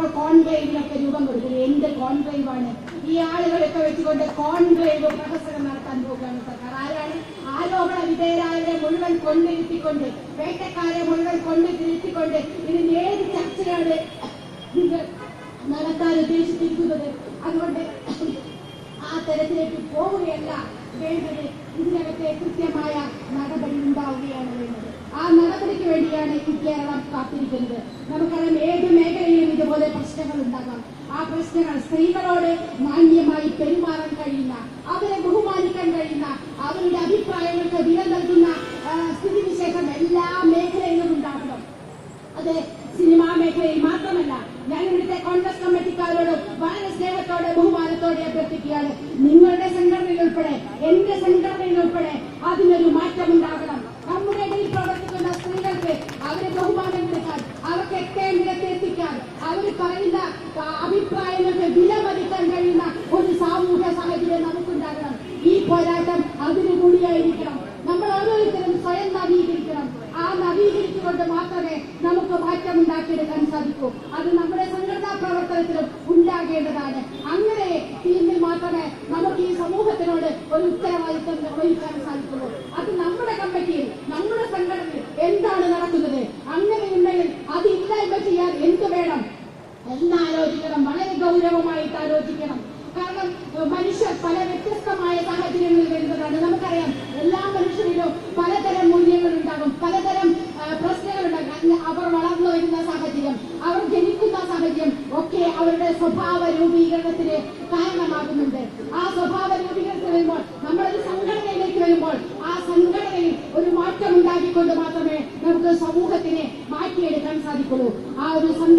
ഇപ്പോൾ കോൺക്ലേവിനൊക്കെ രൂപം കൊടുക്കുന്നു. എന്ത് കോൺക്ലേവാണ് ഈ ആളുകളൊക്കെ വെച്ചുകൊണ്ട് കോൺക്ലേവ് പ്രഹസനം നടത്താൻ പോകുകയാണ് സർക്കാർ. ആരാണ്? ആരോപണ വിധേയരായവരെ മുഴുവൻ കൊണ്ടിരുത്തിക്കൊണ്ട് വേട്ടക്കാരെ മുഴുവൻ കൊണ്ടിരുത്തിക്കൊണ്ട് ഇതിന് ഏത് ചർച്ചയാണ് നടത്താൻ ഉദ്ദേശിച്ചിരിക്കുന്നത്? അതുകൊണ്ട് ആ തരത്തിലേക്ക് പോവുകയല്ല വേണ്ടത്. ഇതിനകത്തെ കൃത്യമായ നടപടി ഉണ്ടാവുകയാണ് വേണ്ടത്. ആ നടപടിക്ക് വേണ്ടിയാണ് ഈ കേരളം കാത്തിരിക്കുന്നത്. നമുക്കറിയാം ഏത് മേഖലയിലും ഇതുപോലെ പ്രശ്നങ്ങൾ ഉണ്ടാകാം. ആ പ്രശ്നങ്ങൾ സ്ത്രീകളോട് മാന്യമായി പെരുമാറാൻ കഴിയുന്ന അവരെ ബഹുമാനിക്കാൻ കഴിയുന്ന അവരുടെ അഭിപ്രായങ്ങൾക്ക് വില നൽകുന്ന സ്ഥിതിവിശേഷം എല്ലാ മേഖലയിലും ഉണ്ടാകണം. അത് സിനിമാ മേഖലയിൽ മാത്രമല്ല ഞാൻ ഇവിടുത്തെ കോൺഗ്രസ് കമ്മിറ്റിക്കാരോട് വളരെ സ്നേഹത്തോടെ ബഹുമാനത്തോടെ അഭ്യർത്ഥിക്കുകയാണ്. നിങ്ങളുടെ സംഘടനയിൽ ഉൾപ്പെടെ എന്റെ സംഘടനയിൽ ഉൾപ്പെടെ അതിനൊരു മാറ്റം Ko.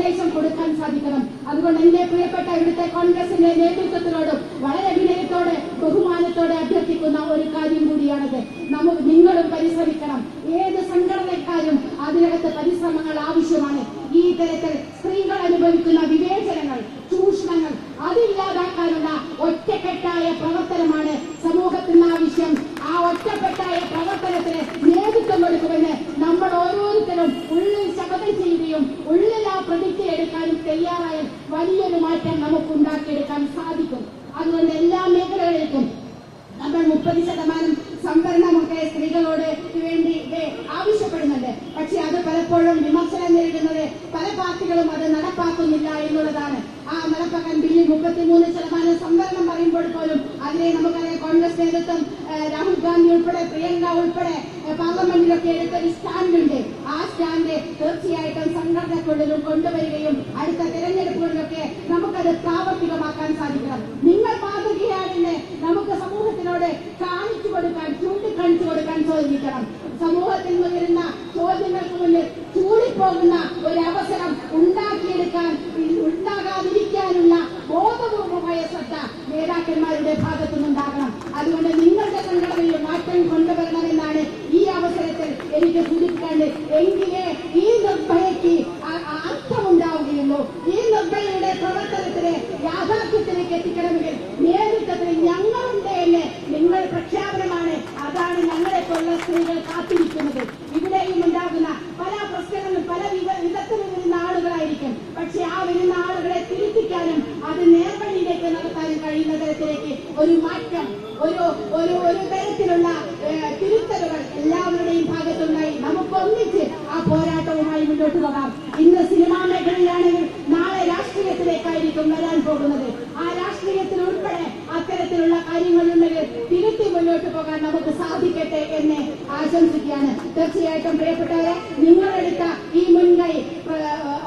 സന്ദേശം കൊടുക്കാൻ സാധിക്കണം. അതുകൊണ്ട് എന്റെ പ്രിയപ്പെട്ട ഇവിടുത്തെ കോൺഗ്രസിന്റെ നേതൃത്വത്തിനോടും വളരെ വിനയത്തോടെ ബഹുമാനത്തോടെ അഭ്യർത്ഥിക്കുന്ന ഒരു കാര്യം കൂടിയാണത്. നമുക്ക് നിങ്ങളും പരിശ്രമിക്കണം. ഏത് സംഘടനക്കാരും അതിനകത്ത് പരിശ്രമങ്ങൾ ആവശ്യമാണ്. ഈ തരത്തിൽ തയ്യാറായാൽ വലിയൊരു മാറ്റം നമുക്ക് ഉണ്ടാക്കിയെടുക്കാൻ സാധിക്കും. അതുകൊണ്ട് എല്ലാ മേഖലകളിലേക്കും നമ്മൾ മുപ്പത് ശതമാനം സംവരണമൊക്കെ സ്ത്രീകളോട് വേണ്ടി ആവശ്യപ്പെടുന്നുണ്ട്. പക്ഷെ അത് പലപ്പോഴും വിമർശനം നേരിടുന്നത് പല പാർട്ടികളും അത് നടപ്പാക്കുന്നില്ല എന്നുള്ളതാണ്. ആ നടപ്പാക്കാൻ ബില്ലിൽ മുപ്പത്തിമൂന്ന് ശതമാനം സംവരണം പറയുമ്പോൾ പോലും അതിനെ നമുക്കറിയാം കോൺഗ്രസ് നേതൃത്വം രാഹുൽ ഗാന്ധി ഉൾപ്പെടെ പ്രിയങ്ക ഉൾപ്പെടെ പാർലമെന്റിലൊക്കെ എടുത്തൊരു സ്റ്റാൻഡുണ്ട്. ആ സ്റ്റാൻഡ് തീർച്ചയായിട്ടും സംഘടനക്കുള്ളിലും കൊണ്ടുവരികയും അടുത്ത തെരഞ്ഞെടുപ്പുകളിലൊക്കെ നമുക്കത് പ്രാവർത്തികമാക്കാൻ സാധിക്കണം. നിങ്ങൾ മാതൃകയാണെന്ന് നമുക്ക് സമൂഹത്തിനോട് കാണിച്ചു കൊടുക്കാൻ ചൂണ്ടിക്കാണിച്ചു കൊടുക്കാൻ സാധിക്കണം സമൂഹത്തിൽ നിന്ന് വരുന്ന ചോദ്യങ്ങൾക്ക് മുന്നിൽ ചൂടിപ്പോകുന്ന ഒരു അവസരം ഉണ്ടാക്കിയെടുക്കാൻ ഉണ്ടാകാതിരിക്കാനുള്ള ബോധപൂർവമായ ശ്രദ്ധ നേതാക്കന്മാരുടെ ഭാഗത്തു നിന്നുണ്ടാകണം അതുകൊണ്ട് നിങ്ങളുടെ സംഘടനയിൽ മാറ്റം കൊണ്ടുവരണമെന്നാണ് ഈ അവസരത്തിൽ എനിക്ക് സൂചിപ്പിക്കാണ്ട് എങ്കിലേ ഈ നിർഭയയ്ക്ക് അ- അ- അർത്ഥമുണ്ടാവുകയുള്ളൂ ഈ നിർഭയയുടെ പ്രവർത്തനത്തിന് യാഥാർത്ഥ്യത്തിലേക്ക് എത്തിക്കണമെങ്കിൽ നേതൃത്വത്തിൽ ഞങ്ങളുണ്ട് എന്ന് നിങ്ങൾ പ്രഖ്യാപനമാണ് അതാണ് ഞങ്ങളെ പോലുള്ള സ്ത്രീകൾ കാത്തിരിക്കുന്നത് ഇവിടെയും ഉണ്ടാകുന്ന പല പ്രശ്നങ്ങളും പല വിധ- വിധത്തിൽ വരുന്ന ആളുകളായിരിക്കും പക്ഷെ ആ വരുന്ന ആളുകളെ തിരുത്തിക്കാനും അത് നേർവഴിയിലേക്ക് നടത്താനും കഴിയുന്ന തരത്തിലേക്ക് ഒരു മാറ്റം ഒരു ഒരു ഒരു തരത്തിലുള്ള ഏഹ്, തിരുത്തലുകൾ എല്ലാവരുടെയും ഭാഗത്തുണ്ടായി. നമുക്ക് ഒന്നിച്ച് ആ പോരാട്ടവുമായി മുന്നോട്ട് പോകാം. ഇന്ന് സിനിമാ മേഖലയിലാണെങ്കിൽ നാളെ രാഷ്ട്രീയത്തിലേക്കായിരിക്കും വരാൻ പോകുന്നത്. ആ രാഷ്ട്രീയത്തിൽ ഉൾപ്പെടെ അത്തരത്തിലുള്ള കാര്യങ്ങളുണ്ടെങ്കിൽ തിരുത്തി മുന്നോട്ട് പോകാൻ നമുക്ക് സാധിക്കട്ടെ എന്ന് ആശംസിക്കുകയാണ്. തീർച്ചയായിട്ടും പ്രിയപ്പെട്ടവരെ നിങ്ങളെടുത്ത ഈ മുൻകൈ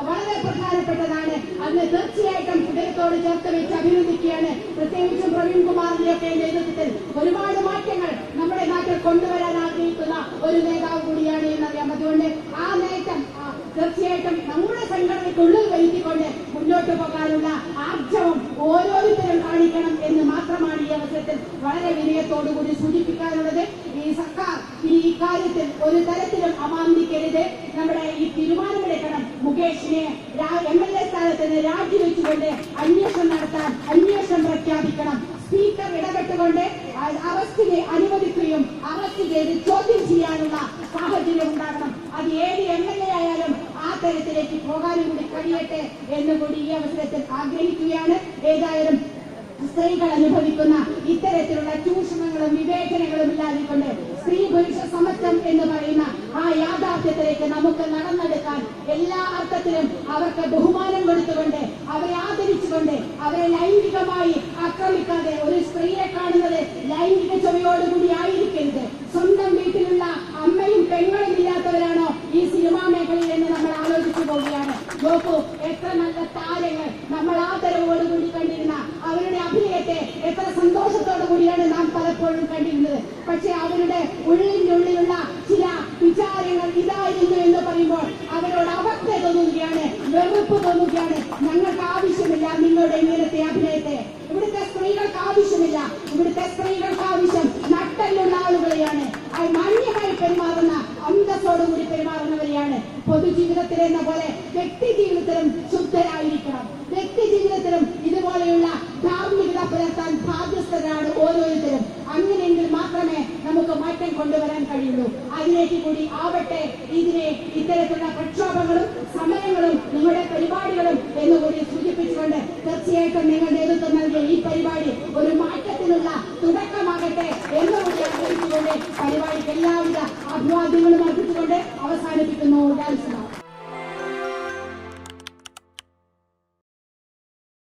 വളരെ പ്രധാനപ്പെട്ടതാണ്. അതിന് തീർച്ചയായിട്ടും ഹൃദയത്തോട് ചേർത്ത് വെച്ച് അഭിനന്ദിക്കുകയാണ്. പ്രത്യേകിച്ചും പ്രവീൺ കുമാറിന്റെ ഒക്കെ നേതൃത്വത്തിൽ ഒരുപാട് മാറ്റങ്ങൾ നമ്മുടെ നാട്ടിൽ കൊണ്ടുവരാൻ ആഗ്രഹിക്കുന്ന ഒരു നേതാവ് കൂടിയാണ് എന്നറിയാം അതുകൊണ്ട് ആ നേട്ടം തീർച്ചയായിട്ടും നമ്മുടെ സംഘടനയ്ക്കുള്ളിൽ വരുത്തിക്കൊണ്ട് മുന്നോട്ട് പോകാനുള്ള ആർജവം ഓരോരുത്തരും കാണിക്കണം എന്ന് മാത്രമാണ് ഈ അവസരത്തിൽ വളരെ വിനയത്തോടുകൂടി സൂചിപ്പിക്കാനുള്ളത്. ഈ സർക്കാർ ഇനി ഇക്കാര്യത്തിൽ ഒരു തരത്തിലും അമാന്തിക്കരുത്. നമ്മുടെ ഈ തീരുമാനമെടുക്കണം. മുകേഷിനെ എം എൽ എ സ്ഥാനത്ത് നിന്ന് രാജിവെച്ചുകൊണ്ട് അന്വേഷണം നടത്താൻ അന്വേഷണം പ്രഖ്യാപിക്കണം. സ്പീക്കർ ഇടപെട്ടുകൊണ്ട് അറസ്റ്റിനെ അനുവദിക്കുകയും അറസ്റ്റ് ചെയ്ത് ചോദ്യം ചെയ്യാനുള്ള സാഹചര്യം ഉണ്ടാകണം അത് ഏത് എം എൽ എ ആയാലും ആ തരത്തിലേക്ക് പോകാനും കൂടി കഴിയട്ടെ എന്ന് കൂടി ഈ അവസരത്തിൽ ആഗ്രഹിക്കുകയാണ്. ഏതായാലും സ്ത്രീകൾ അനുഭവിക്കുന്ന ഇത്തരത്തിലുള്ള ചൂഷണങ്ങളും വിവേചനങ്ങളും ഇല്ലാതിക്കൊണ്ട് സ്ത്രീ പുരുഷ സമത്വം എന്ന് പറയുന്ന ആ യാഥാർത്ഥ്യത്തിലേക്ക് നമുക്ക് നടന്നെടുക്കാൻ എല്ലാ അർത്ഥത്തിലും അവർക്ക് ബഹുമാനം കൊടുത്തുകൊണ്ട് അവരെ ആദരിച്ചുകൊണ്ട് അവരെ ലൈംഗികമായി ആക്രമിക്കാതെ ഒരു സ്ത്രീയെ കാണുന്നത് ലൈംഗിക ചൊവ്വയോടുകൂടി ആയിരിക്കരുത് സ്വന്തം വീട്ടിലുള്ള അമ്മയും പെങ്ങളും ഇല്ലാത്തവരാണോ ഈ സിനിമാ മേഖലയിൽ എന്ന് നമ്മൾ ആലോചിച്ചു പോവുകയാണ് നോക്കൂ എത്ര നല്ല താരങ്ങൾ നമ്മൾ ആദരവോടുകൂടി കണ്ടിരുന്ന അവരുടെ അഭിനയത്തെ എത്ര സന്തോഷത്തോടു കൂടിയാണ് നാം പലപ്പോഴും കണ്ടിരുന്നത്. പക്ഷെ അവരുടെ ഉള്ളിന്റെ ഉള്ളിലുള്ള ചില വിചാരങ്ങൾ ഇതായിരുന്നു എന്ന് പറയുമ്പോൾ അവരോട് അവസ്ഥ തോന്നുകയാണ് വെറുപ്പ് തോന്നുകയാണ്. ഞങ്ങൾക്ക് ആവശ്യമില്ല നിങ്ങളുടെ ഇങ്ങനത്തെ അഭിനയത്തെ. ഇവിടുത്തെ സ്ത്രീകൾക്ക് ആവശ്യമില്ല. ഇവിടുത്തെ സ്ത്രീകൾക്ക് ആവശ്യം നട്ടല്ലുള്ള ആളുകളെയാണ്. അത് മാന്യമായി പെരുമാറുന്ന അന്തസ്സോടുകൂടി പെരുമാറുന്നവരെയാണ്. പൊതുജീവിതത്തിൽ എന്ന പോലെ വ്യക്തി ജീവിതത്തിലും ശുദ്ധരായിരിക്കണം വ്യക്തി ജീവിതത്തിലും ഇതുപോലെയുള്ള ധാർമ്മികത പുലർത്താൻ ബാധ്യസ്ഥരാണ് ഓരോരുത്തരും. അങ്ങനെയെങ്കിൽ മാത്രമേ നമുക്ക് മാറ്റം കൊണ്ടുവരാൻ കഴിയുള്ളൂ. അതിലേക്ക് കൂടി ആവട്ടെ ഇതിനെ ഇത്തരത്തിലുള്ള പ്രക്ഷോഭങ്ങളും സമരങ്ങളും നിങ്ങളുടെ പരിപാടികളും എന്നുകൂടി സൂചിപ്പിച്ചുകൊണ്ട് തീർച്ചയായിട്ടും നിങ്ങൾ നേതൃത്വം നൽകിയ ഈ പരിപാടി ഒരു മാറ്റത്തിനുള്ള തുടക്കമാകട്ടെ എന്നുകൂടി ആഗ്രഹിച്ചുകൊണ്ട് പരിപാടിക്ക് എല്ലാവിധ അഭിവാദ്യങ്ങളും അർപ്പിച്ചുകൊണ്ട് അവസാനിപ്പിക്കുന്നു. രാജ്യസഭ